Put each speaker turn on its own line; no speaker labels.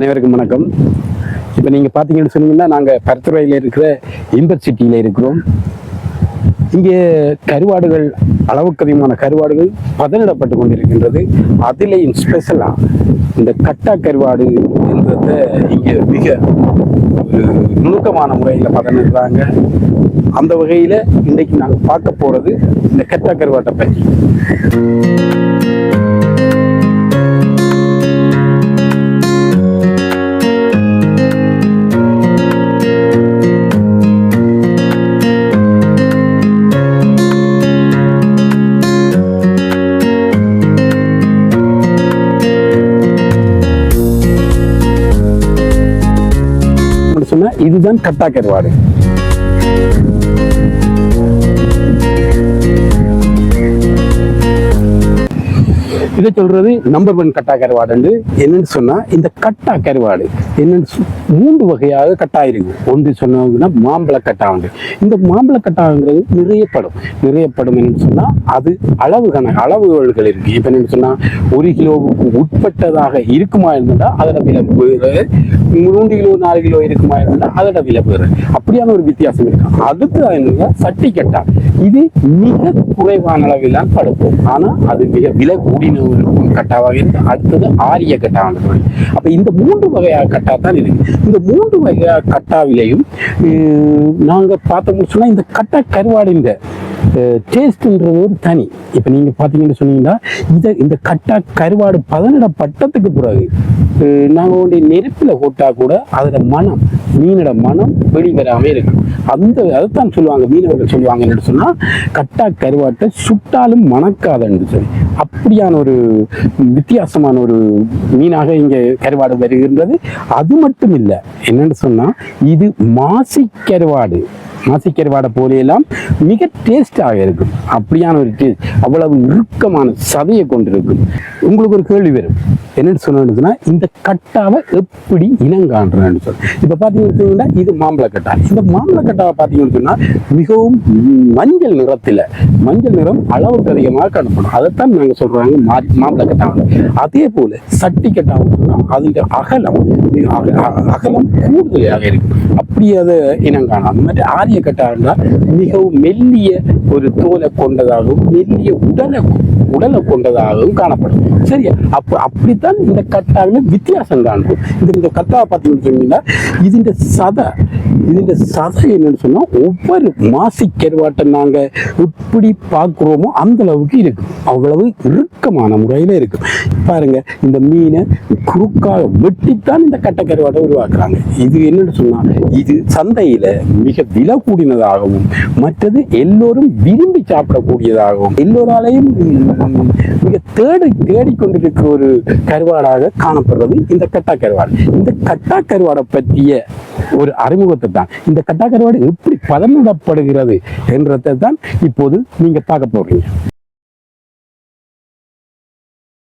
அனைவருக்கும் வணக்கம். இப்போ நீங்கள் பார்த்தீங்கன்னு சொன்னீங்கன்னா நாங்கள் பருத்துறையில் இருக்கிற இன்பர் சிட்டியில் இருக்கிறோம். இங்கே கருவாடுகள் அளவுக்கு அதிகமான கருவாடுகள் பதனிடப்பட்டு கொண்டிருக்கின்றது. அதிலேயும் ஸ்பெஷலாக இந்த கட்டா கருவாடு என்றத இங்கே மிக ஒரு நுணுக்கமான முறையில் பதனிடுறாங்க. அந்த வகையில் இன்றைக்கு நாங்கள் பார்க்க போகிறது இந்த கட்டா கருவாட்டை பற்றி. இதுதான் கட்டாக்கருவாடு இதை சொல்றது நம்பர் ஒன் கட்டா கருவாடு என்னன்னு சொன்னா இந்த கட்டா கருவாடு என்னன்னு சொ- மூன்று வகையாக கட்டா இருக்கு ஒன்று சொன்னாங்கன்னா மாம்பழ கட்டா உண்டு இந்த மாம்பழ கட்டாங்கிறது நிறையப்படும். நிறையப்படும் என்னன்னு சொன்னா அது அளவு கண அளவுகள் இருக்கு. இப்ப என்னன்னு சொன்னா ஒரு கிலோவுக்கு உட்பட்டதாக இருக்குமா இருந்தா அதோட விலை வேறு. மூன்று கிலோ நாலு கிலோ இருக்குமா இருந்தா அதோட விலை வேறு. அப்படியான ஒரு வித்தியாசம் இருக்கு. அடுத்து என்னன்னா சட்டி கட்டா இது மிக குறைவான அளவில் தான் படுக்கும். ஆனா அது மிக விலை கூடின ஒரு கட்டாவாக இருக்கு அடுத்தது ஆரிய கட்டாவானது. அப்ப இந்த மூன்று வகையாக கட்டா தான் இருக்கு இந்த மூன்று வகையாக கட்டாவிலையும் நாங்கள் நாங்க பார்த்தோம்னு சொன்னா இந்த கட்டா கருவாடு இந்த டேஸ்ட்ன்றது ஒரு தனி. இப்போ நீங்க பார்த்தீங்கன்னு சொன்னீங்கன்னா இதை இந்த கட்டா கருவாடு பதனிடப்பட்டதுக்கு பிறகு நாங்கள் உடைய ஒன்றை நெருப்பில் போட்டால் கூட அதோட மனம் மீனோட மனம் வெளிவராமல் இருக்கும். அந்த அதைத்தான் சொல்லுவாங்க மீனவர்கள் சொல்லுவாங்க என்னென்னு சொன்னால் கட்டா கருவாட்டை சுட்டாலும் மணக்காதன்னு சொல்லி. அப்படியான ஒரு வித்தியாசமான ஒரு மீனாக இங்கே கருவாடு வருகின்றது. அது மட்டும் இல்லை என்னன்னு சொன்னால் இது மாசி கருவாடு மாசி கருவாடை போலையெல்லாம் மிக டேஸ்டாக இருக்கும். அப்படியான ஒரு டேஸ்ட் அவ்வளவு இறுக்கமான சதையை கொண்டிருக்கும். உங்களுக்கு ஒரு கேள்வி வரும். என்னென்னு சொன்னா இந்த கட்டாவை எப்படி இனங்காண்றேன்னு சொல்லி இப்போ பார்த்தீங்கன்னா இது மாம்பழக்கட்டா. இந்த மாம்பழக்கட்டாவை பார்த்தீங்கன்னு சொன்னால் மிகவும் மஞ்சள் நிறத்தில் மஞ்சள் நிறம் அளவுக்கு அதிகமாக காணப்படும். அதைத்தான் நாங்கள் சொல்கிறாங்க மா மாம்பழ கட்டாவை அதே போல் சட்டி கட்டாவணம் சொன்னா அகலம் அகலம் கூடுதலாக இருக்கும். அப்படி அதை இனம் காணும் அந்த மாதிரி ஆரிய கட்டா மிகவும் மெல்லிய ஒரு தோலை கொண்டதாகவும் மெல்லிய உடலை உடலை கொண்டதாகவும் காணப்படும். சரியா? அப்போ அப்படித்தான் இந்த கட்டாவின வித்தியாசம் காணும் இந்த இந்த கத்தா பார்த்தீங்கன்னு சொன்னீங்கன்னா இதுஇந்த சதை இதுஇந்த சதை என்னன்னு சொன்னால் ஒவ்வொரு மாசி கருவாட்டை நாங்க எப்படி பார்க்குறோமோ அந்த அளவுக்கு இருக்கும் அவ்வளவு இறுக்கமான முறையில இருக்கும் பாருங்க இந்த மீனை குறுக்காக வெட்டித்தான் இந்த கட்டக்கருவாட்டை உருவாக்குறாங்க. இது என்னன்னு சொன்னா இது சந்தையில மிக விலை கூடினதாகவும் மற்றது எல்லோரும் விரும்பி சாப்பிடக்கூடியதாகவும் எல்லோராலையும் மிக தேடி தேடிக்கொண்டிருக்கிற ஒரு கருவாடாக காணப்படுறது இந்த கட்டா கருவாடு இந்த கட்டா கருவாடை பற்றிய ஒரு அறிமுகத்தை தான் இந்த கட்டா கருவாடு எப்படி பதனிடப்படுகிறது என்றதை தான் இப்போது நீங்க பார்க்க போறீங்க.